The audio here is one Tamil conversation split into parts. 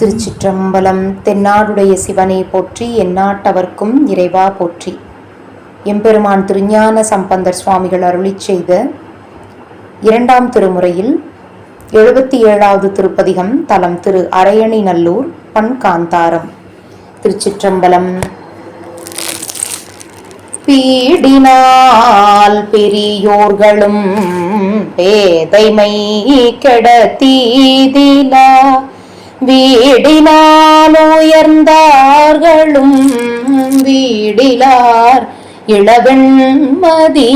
திருச்சிற்றம்பலம் தென்னாடுடைய சிவனை போற்றி எந்நாட்டவர்க்கும் இறைவா போற்றி. எம்பெருமான் திருஞான சம்பந்தர் சுவாமிகள் அருளிச் செய்த இரண்டாம் திருமுறையில் எழுபத்தி ஏழாவது திருப்பதிகம் தலம் திரு அரையணி நல்லூர் பண் காந்தாரம் திருச்சிற்றம்பலம். பீடினால் பெரியோர்களும் பேதைமை கெடத்தீதிலா வீடினால் உயர்ந்தார்களும் வீடிலார் இளவெண்மதி.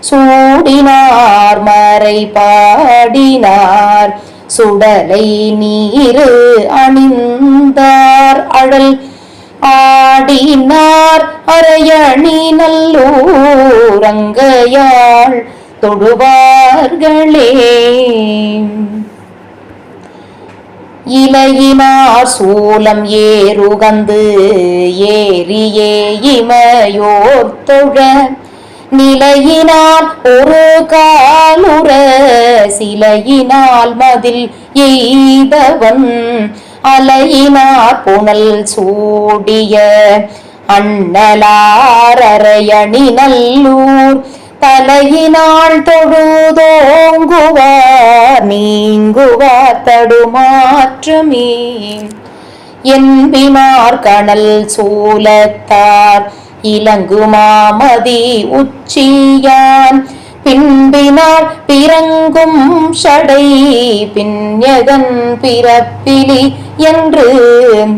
சூடினார் மறை பாடினார். சுடலை நீரு அணிந்தார் அழல். ஆடினார் அரையணி நல்லூரங்கையாள் தொடுவார்களே இலையினார் சூலம் ஏறுகந்து ஏறியே இமையோர் தொழ. நிலையினால் ஒரு காலுற சிலையினால் மதில் எய்தவன். அலையினார் புனல் சூடிய அண்ணலாரரையணி நல்லூர். தலையினால் தொழுதோங்குவார் நீங்குவார் தடுமாற்றமே. என்பிமார் கணல் சூலத்தார் இலங்குமாமதி உச்சியான். பின்பினார் பிறங்கும் சடை பின்யகன் பிறப்பிலி என்று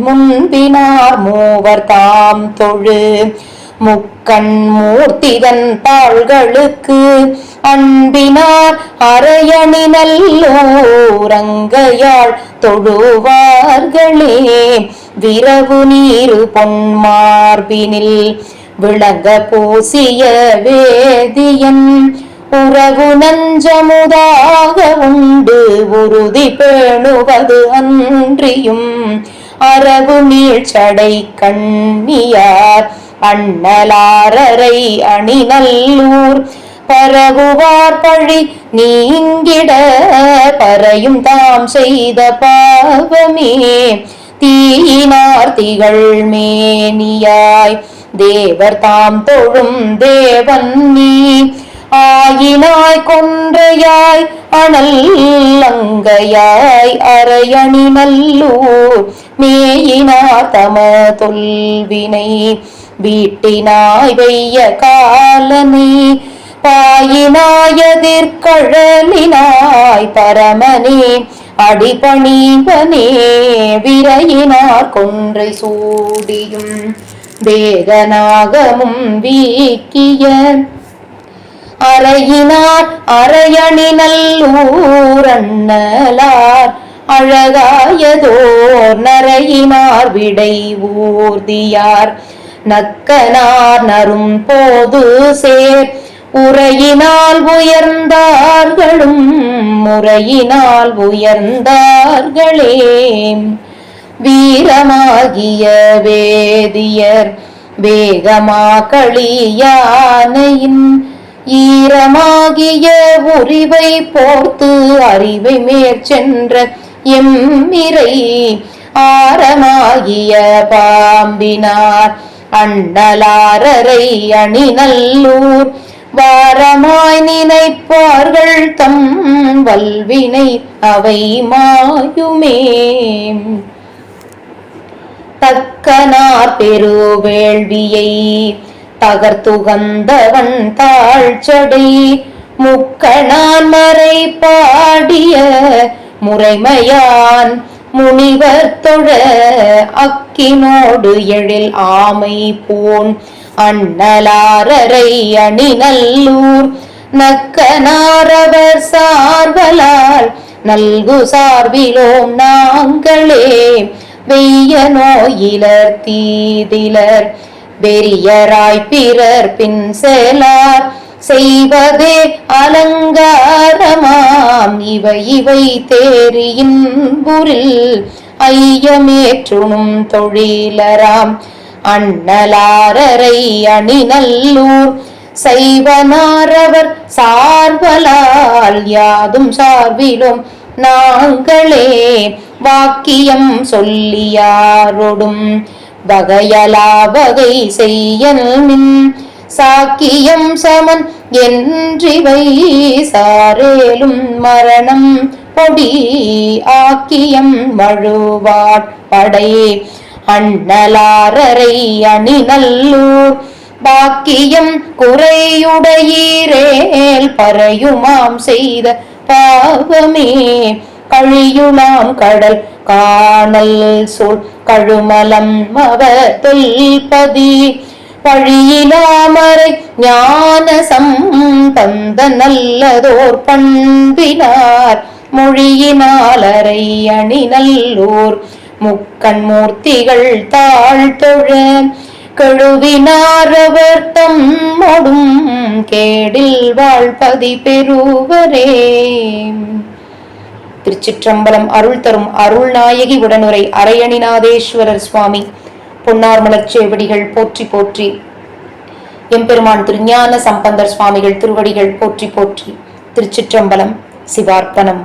முன்பினார் மூவர் தாம் தொழு. முக்கண் மூர்த்திதன் தாள்களுக்கு அன்பினார் அரையணி நல்லோரங்கையாள் தொழுவார்களே. விரவு நீரு பொன்மார்பினில் விளங்க பூசிய வேதியன் உறவு நஞ்சமுதாக உண்டு உறுதி பேணுவது அன்றியும். அரவு நீழ்ச்சடை கண்ணியார் அண்ணலாரரை அணி நல்லூர் பரகுவார் பழி நீங்கிட பறையும் தாம் செய்த பாவமே. தீயினார் திகழ் மேனியாய் தேவர் தாம் தொழும் தேவன் நீ. ஆயினாய் கொன்றையாய் அனல் அங்கையாய் அரையணி நல்லூர் மேயினார் தம தொல்வினை. வீட்டினாய் வெய்ய காலனே பாயினாயதிர்கழலினாய் பரமனே அடிபணிவனே விரையினார் கொன்றை சூடியும் வேதனாகமும் வீக்கிய. அறையினார் அரையணி நல்லூரண்ணலார் அழகாயதோர் நரையினார் விடை ஊர்தியார் நக்கனார் நரும் போது சேர். உரையினால் உயர்ந்தார்களும் முறையினால் உயர்ந்தார்களே. வீரமாகிய வேதியர் வேகமா களியானையின் ஈரமாகிய உரிவை போர்த்து அறிவை மேற்சென்ற எம்மிரை ஆரமாகிய பாம்பினார். அண்ணலாரரை அணி நல்லூர் வாரமாய் நினைப்பார்கள் தம் வல்வினை அவை மாயுமே. தக்கனார் பெருவேள்வியை தகர்த்துகந்தவன் தாழ்ச்சடை. முக்கணான் மறை பாடிய முறைமையான் முனிவர் தொழ அக்கினோடு எழில் ஆமை போன். அண்ணலாரரை அணி நல்லூர் நக்கனாரவர் சார்வலால் நல்கு சார்பிலோம் நாங்களே. வெய்ய நோயிலர் தீதிலர் வெறியராய் பிறர் பின் செலார் செய்வதே அலங்காரமா. தான் இவை இவை தேரியின்புரில் ஐயமேற்றுணும் தொழிலராம். அண்ணலாரரை அணிநல்லூர் செய்வனாரவர் சார்பலால் யாதும் சார்பிலும் நாங்களே வாக்கியம் சொல்லியாரொடும். வகையலா வகை செய்யல் மின் சாக்கியம் சமன் என்றிவை சாரேலும் மரணம் பொடி ஆக்கியம் மழுவாட்படை அண்ணலாரரை அணி நல்லூர் பாக்கியம் குறையுடையீரேல் பறையுமாம் செய்த பாவமே. கழியுளாம் கடல் காணல் சொல் கழுமலம் அவர் தொல்பதி. பழியிலாமரை ஞானசம் தந்த நல்லதோர் பண்பினார். மொழியினாலரை அணி நல்லோர் முக்கண் மூர்த்திகள் தாழ்த்தொழ கழுவினாரவர் தம்மொடும் கேடில் வாழ்பதி பெறுவரே. திருச்சிற்றம்பலம் அருள் தரும் அருள்நாயகி உடனுரை அரையணிநாதேஸ்வரர் சுவாமி. பொன்னார்மலர் சேவடிகள் போற்றி போற்றி. எம்பெருமான் திருஞான சம்பந்தர் சுவாமிகள் திருவடிகள் போற்றி போற்றி. திருச்சிற்றம்பலம் சிவார்ப்பணம்.